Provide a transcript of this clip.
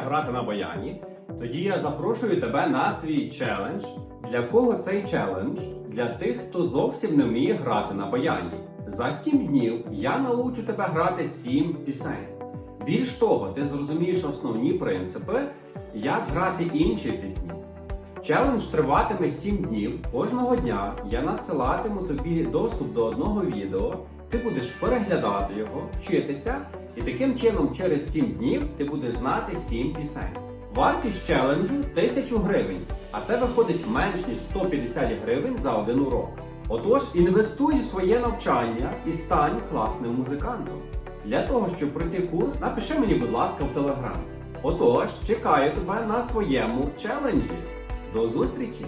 грати на баяні, тоді я запрошую тебе на свій челендж. Для кого цей челендж? Для тих, хто зовсім не вміє грати на баяні. За 7 днів я научу тебе грати 7 пісень. Більш того, ти зрозумієш основні принципи, як грати інші пісні. Челендж триватиме 7 днів. Кожного дня я надсилатиму тобі доступ до одного відео. Ти будеш переглядати його, вчитися, і таким чином через 7 днів ти будеш знати 7 пісень. Вартість челенджу 1000 гривень, а це виходить менш ніж 150 гривень за один урок. Отож, інвестуй у своє навчання і стань класним музикантом. Для того, щоб пройти курс, напиши мені, будь ласка, в телеграм. Отож, чекаю тебе на своєму челенджі. До зустрічі!